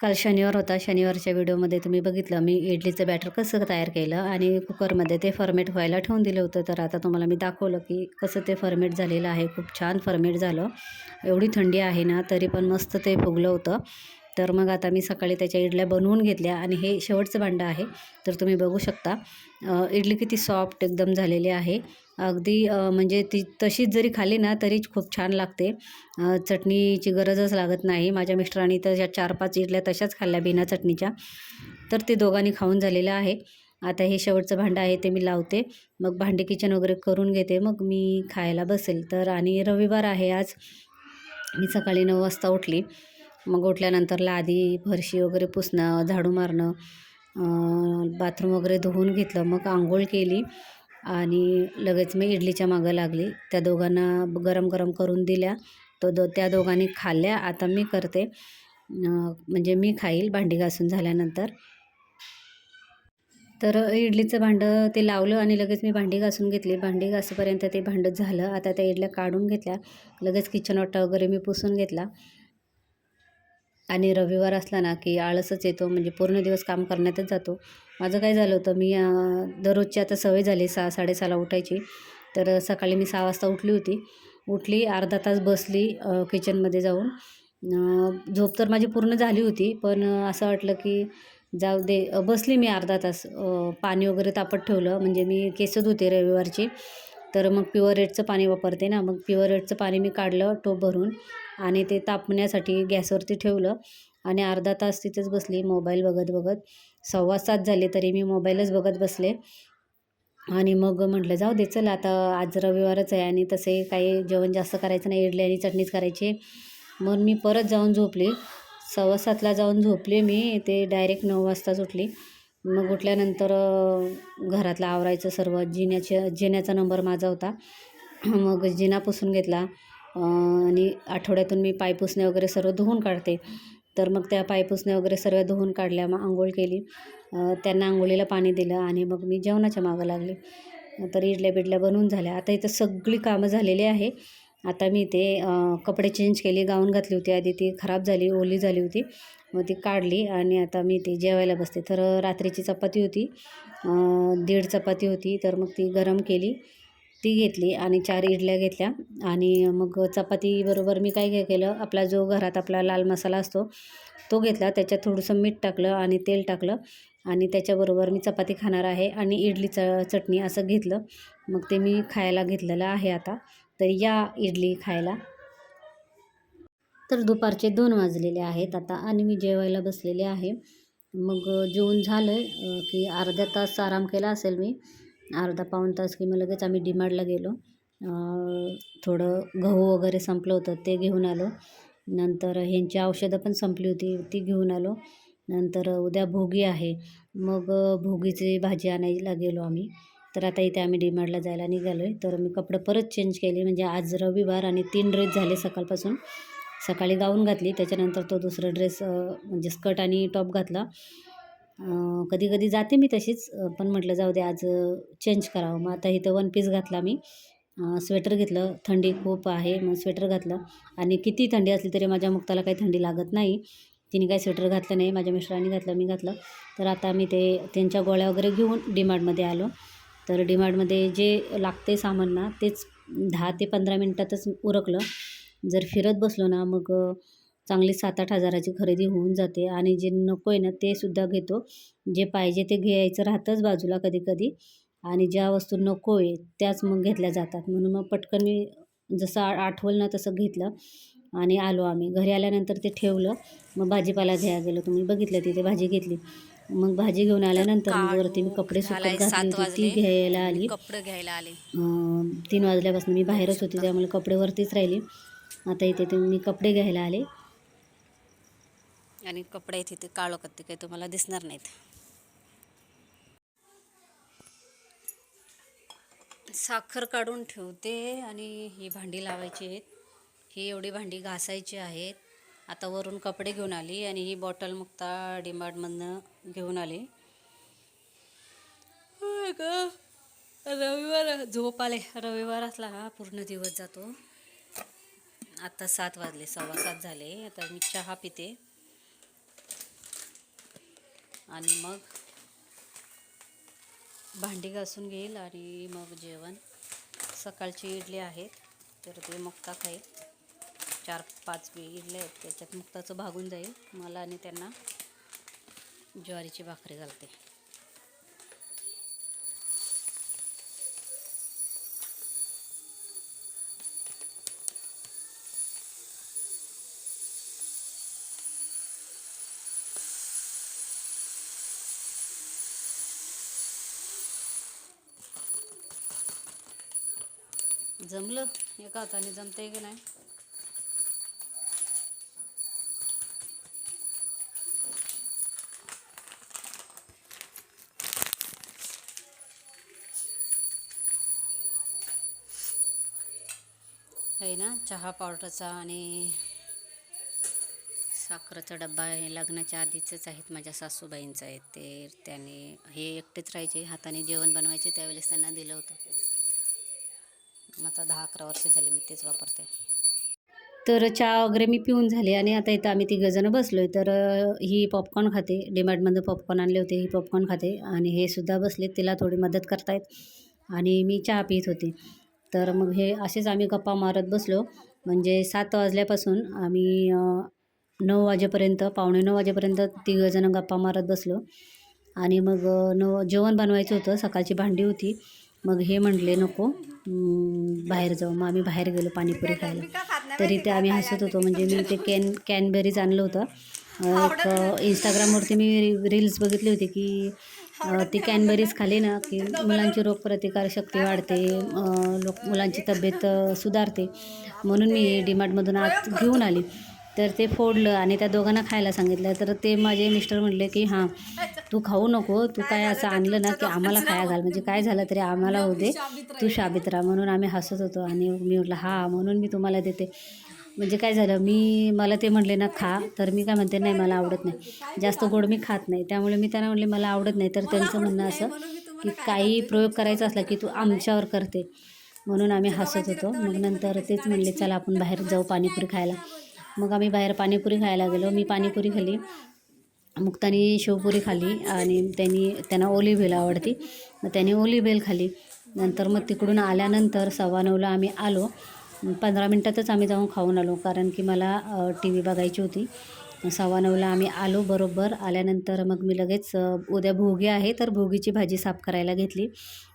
काल शनिवार होता. शनिवारच्या व्हिडिओमध्ये तुम्ही बघितलं मी इडलीचं बॅटर कसं तयार केलं आणि कुकरमध्ये ते फर्मेट व्हायला ठेवून दिलं होतं. तर आता तुम्हाला मी दाखवलं की कसं ते फर्मेट झालेलं आहे. खूप छान फर्मेट झालं. एवढी थंडी आहे ना तरी पण मस्त ते फुगलं होतं. तर मग आता मी सकाळी त्याच्या इडल्या बनवून घेतल्या आणि हे शेवटचं भांडं आहे. तर तुम्ही बघू शकता. इडली किती सॉफ्ट एकदम झालेली आहे. अगदी म्हणजे ती तशीच जरी खाली ना तरी खूप छान लागते. चटणीची गरजच लागत नाही. माझ्या मिस्टरांनी तर ह्या चार पाच इडल्या तशाच खाल्ल्या बिना चटणीच्या. तर ते दोघांनी खाऊन झालेलं आहे. आता हे शेवटचं भांडं आहे ते मी लावते. मग भांडे किचन वगैरे करून घेते. मग मी खायला बसेल. तर आणि रविवार आहे आज. मी सकाळी नऊ वाजता उठली. मग उठल्यानंतर लादी फरशी वगैरे पुसणं झाडू मारणं बाथरूम वगैरे धुवून घेतलं. मग आंघोळ केली. आणि लगेच मी इडलीच्या मागं लागली. त्या दोघांना गरम गरम करून दिल्या. तो दो त्या दोघांनी खाल्ल्या. आता मी करते. म्हणजे मी खाईल भांडी घासून झाल्यानंतर. तर इडलीचं भांडं ते लावलं आणि लगेच मी भांडी घासून घेतली. भांडी घासूपर्यंत ते भांडं झालं. आता त्या इडल्या काढून घेतल्या. लगेच किचन ओटा वगैरे मी पुसून घेतला. आणि रविवार असला ना की आळसच येतो म्हणजे पूर्ण दिवस काम करण्यातच जातो. माझं काय झालं होतं मी दररोजची आता सवय झाली सहा साडेसहाला उठायची. तर सकाळी मी सहा वाजता उठली होती. उठली अर्धा तास बसली किचनमध्ये जाऊन. झोप तर माझी पूर्ण झाली होती पण असं वाटलं की जाऊ दे बसली मी अर्धा तास. पाणी वगैरे तापत ठेवलं म्हणजे मी केसत होते रविवारची. तर मग प्युअर रेडचं पाणी वापरते ना. मग प्युअर रेडचं पाणी मी काढलं टोप भरून आणि ते तापण्यासाठी गॅसवरती ठेवलं आणि अर्धा तास तिथेच बसली मोबाईल बघत बघत. सव्वा सात झाले तरी मी मोबाईलच बघत बसले. आणि मग म्हटलं जाऊ दे चल आता आज रविवारच आहे आणि तसे काही जेवण जास्त करायचं नाही इडली आणि चटणीच करायची. मग मी परत जाऊन झोपली. सव्वा सातला जाऊन झोपले मी ते डायरेक्ट नऊ वाजताच उठली. मग उठल्यानंतर घरातलं आवरायचं सर्व. जिन्याच्या जिन्याचा नंबर माझा होता. मग जिना पुसून घेतला. आणि आठवड्यातून मी पाय पुसणे वगैरे सर्व धुवून काढते. तर मग त्या पाय पुसणे वगैरे सर्व धुवून काढल्या. मग आंघोळ केली. त्यांना आंघोळीला पाणी दिलं आणि मग मी जेवणाच्या मागं लागले. तर इडल्या बिडल्या बनवून झाल्या. आता इथं सगळी कामं झालेली आहे. आता मी ते कपडे चेंज केले गाऊन घातली होती आधी ती खराब झाली ओली झाली होती. मग ती काढली आणि आता मी ती जेवायला बसते. तर रात्रीची चपाती होती. दीड चपाती होती. तर मग ती गरम केली ती घेतली आणि चार इडल्या घेतल्या. आणि मग चपातीबरोबर मी काय काय केलं आपला जो घरात आपला लाल मसाला असतो तो घेतला. त्याच्यात थोडंसं मीठ टाकलं आणि तेल टाकलं. आणि त्याच्याबरोबर मी चपाती खाणार आहे आणि इडली च चटणी असं घेतलं. मग ते मी खायला घेतलेलं आहे आता. तर या इडली खायला. तर दुपारचे दोन वाजलेले आहेत. आता आणि मी जेवायला बसलेले आहे. मग जेवण झालं आहे की अर्ध्या तास आराम केला असेल मी. अर्धा पाऊण तास की मग लगेच आम्ही डीमार्टला गेलो. थोडं गहू वगैरे संपलं होतं ते घेऊन आलो. नंतर ह्यांची औषधं पण संपली होती ती घेऊन आलो. नंतर उद्या भोगी आहे. मग भोगीची भाजी आणायला गेलो आम्ही. तर आता इथे आम्ही डीमार्टला जायला निघालो आहे तर मी कपडे परत चेंज केले. म्हणजे आज रविवार आणि तीन ड्रेस झाले सकाळपासून. सकाळी गाऊन घातली. त्याच्यानंतर तो दुसरा ड्रेस म्हणजे स्कर्ट आणि टॉप घातला. कधी कधी जाते मी तशीच. पण म्हटलं जाऊ दे आज चेंज करावं. मग आता इथं वन पीस घातला मी. स्वेटर घेतलं. थंडी खूप आहे मग स्वेटर घातलं. आणि किती थंडी असली तरी माझ्या मुक्ताला काही थंडी लागत नाही. तिने काही स्वेटर घातलं नाही. माझ्या मिस्टरांनी घातलं मी घातलं. तर आता मी ते त्यांच्या गोळ्या वगैरे घेऊन डीमार्टमध्ये आलो. तर डीमार्टमध्ये जे लागते सामान ना तेच दहा ते पंधरा मिनटातच उरकलं. जर फिरत बसलो ना मग चांगली सात आठ हजाराची खरेदी होऊन जाते. आणि जे नको आहे ना ते सुद्धा घेतो. जे पाहिजे ते घ्यायचं राहतंच बाजूला कधी कधी आणि ज्या वस्तू नको आहे त्याच मग घेतल्या जातात. म्हणून मग पटकन मी जसं आ- आठवलं ना तसं घेतलं. आणि आलो आम्ही. घरी आल्यानंतर ते ठेवलं. मग भाजीपाला घ्यायला गेलो. तुम्ही बघितलं तिथे भाजी घेतली. मग भाजी घेऊन आल्यानंतर मग वरती मी कपडे सुकत घातली होती ती. घ्यायला आली. कपडे घ्यायला आले. तीन वाजल्यापासून मी बाहेरच होती त्यामुळे कपडे वरतीच राहिली. आता इथे ते मी कपडे घ्यायला आले. आणि कपडे आहेत तिथे काळो कत्ते काही तुम्हाला दिसणार नाहीत. साखर काढून ठेवते आणि ही भांडी लावायची आहेत. ही एवढी भांडी घासायची आहेत. आता वरून कपडे घेऊन आली आणि ही बॉटल मुक्ता डिमार्टमधनं घेऊन आली. गं. रविवार झोप आले रविवार असला हा पूर्ण दिवस जातो. आता सात वाजले सव्वा सात झाले. आता मी चहा पिते. आणि मग भांडी घासून घेईल आणि मग जेवण. सकाळची इडली आहेत तर ते मुक्ता खाईल. चार पाच वेगळे आहेत त्याच्यात मुक्ताचं भागून जाईल. मला आणि त्यांना ज्वारीची भाकरी घालते. जमलं? एका हाताने जमतंय की नाही? आहे ना चहा पावडरचा आणि साखरेचा डब्बा हे लग्नाच्या आधीचेच आहेत माझ्या सासूबाईंचं आहेत ते. त्याने हे एकटेच राहायचे हाताने जेवण बनवायचे त्यावेळेस त्यांना दिलं होतं. मग आता दहा अकरा वर्ष झाली मी तेच वापरते. तर चहा वगैरे मी पिऊन झाले आणि आता इथं आम्ही तिघंजणं बसलो आहे तर ही पॉपकॉर्न खाते. डिमार्टमधून पॉपकॉर्न आणले होते ही पॉपकॉर्न खाते. आणि हे सुद्धा बसले तिला थोडी मदत करतायत. आणि मी चहा पित होते. तर मग हे असेच आम्ही गप्पा मारत बसलो. म्हणजे सात वाजल्यापासून आम्ही नऊ वाजेपर्यंत पावणे नऊ वाजेपर्यंत तिघंजणं गप्पा मारत बसलो. आणि मग अ, नऊ जेवण बनवायचं होतं सकाळची भांडी होती. मग हे म्हटले नको बाहेर जाऊ. मग आम्ही बाहेर गेलो पाणीपुरी खायला. तरी ते आम्ही हसत होतो. म्हणजे मी ते कॅन कॅनबेरीज आणलं होतं. एक इंस्टाग्रामवरती मी रील्स बघितली होती की ती कॅनबेरीज खाली ना की मुलांची रोगप्रतिकार शक्ती वाढते लोक मुलांची तब्येत सुधारते. म्हणून मी डीमार्टमधून आत घेऊन आली. तर ते फोडलं आणि त्या दोघांना खायला सांगितलं. तर ते माझे मिस्टर म्हणले की हां तू खाऊ नको. तू काय असं आणलं ना की आम्हाला खाया घाल. म्हणजे काय झालं तरी आम्हाला होऊ दे. तू शाबित राहा. म्हणून आम्ही हसत होतो आणि मी म्हटलं हां म्हणून मी तुम्हाला देते. म्हणजे काय झालं मी मला ते म्हणले ना खा. तर मी काय म्हणते नाही मला आवडत नाही. जास्त गोड मी खात नाही. त्यामुळे मी त्यांना म्हणले मला आवडत नाही. तर त्यांचं म्हणणं असं की काही प्रयोग करायचा असला की तू आमच्यावर करते. म्हणून आम्ही हसत होतो. मग नंतर तेच म्हणले चला आपण बाहेर जाऊ पाणीपुरी खायला. मग आम्ही बाहेर पाणीपुरी खायला गेलो. मी पाणीपुरी खाल्ली मुक्तानी शेवपुरी खाल्ली आणि त्यांनी त्यांना ओली बेल आवडती. मग त्यांनी ओली भेल खाली नंतर मग तिकडून आल्यानंतर सव्वा नऊला आम्ही आलो. पंधरा मिनटातच आम्ही जाऊन खाऊन आलो कारण की मला टी व्ही बघायची होती. सव्वा नऊला आम्ही आलो बरोबर आल्यानंतर मग मी लगेच उद्या भोगी आहे तर भोगीची भाजी साफ करायला घेतली.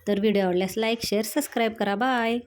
तर व्हिडिओ आवडल्यास लाईक शेअर सबस्क्राईब करा. बाय!